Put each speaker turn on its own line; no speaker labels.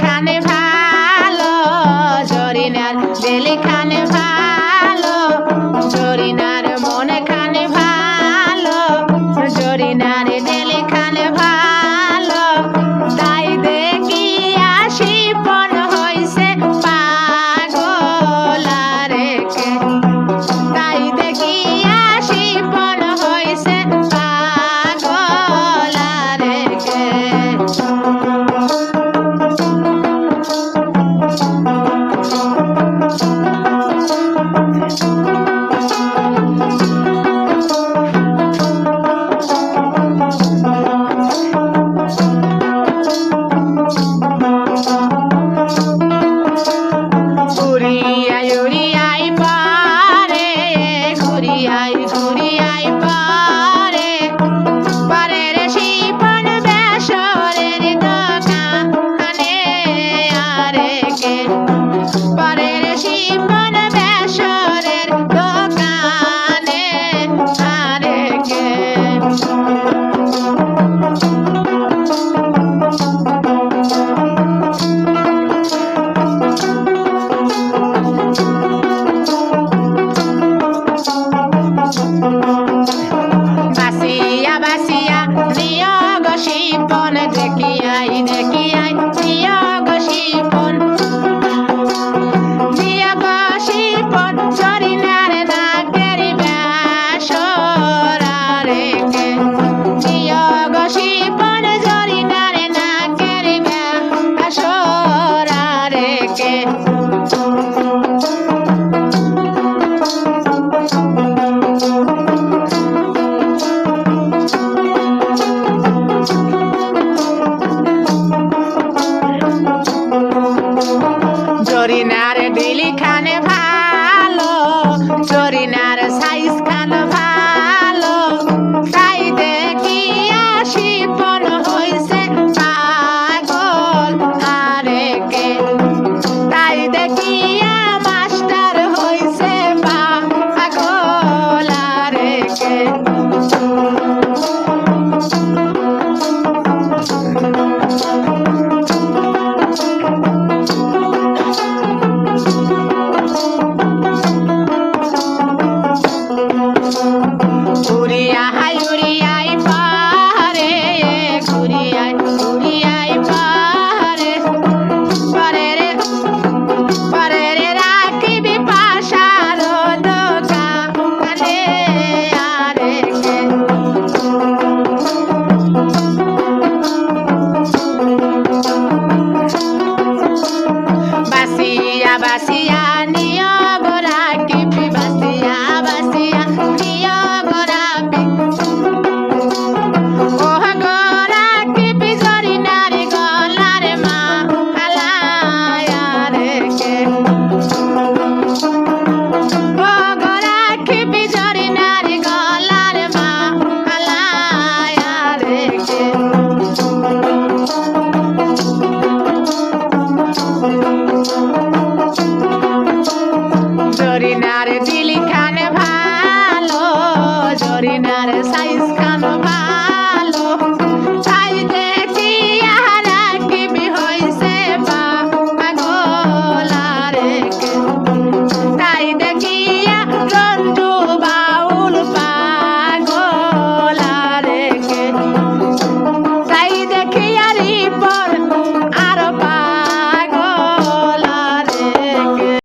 খানে ভালো জরিনার বেলে খানে ভালো জরিনার মনে খানে ভালো জরিনার দেলে চরিনার দিলি খানে ভালো চরিনার সাইজ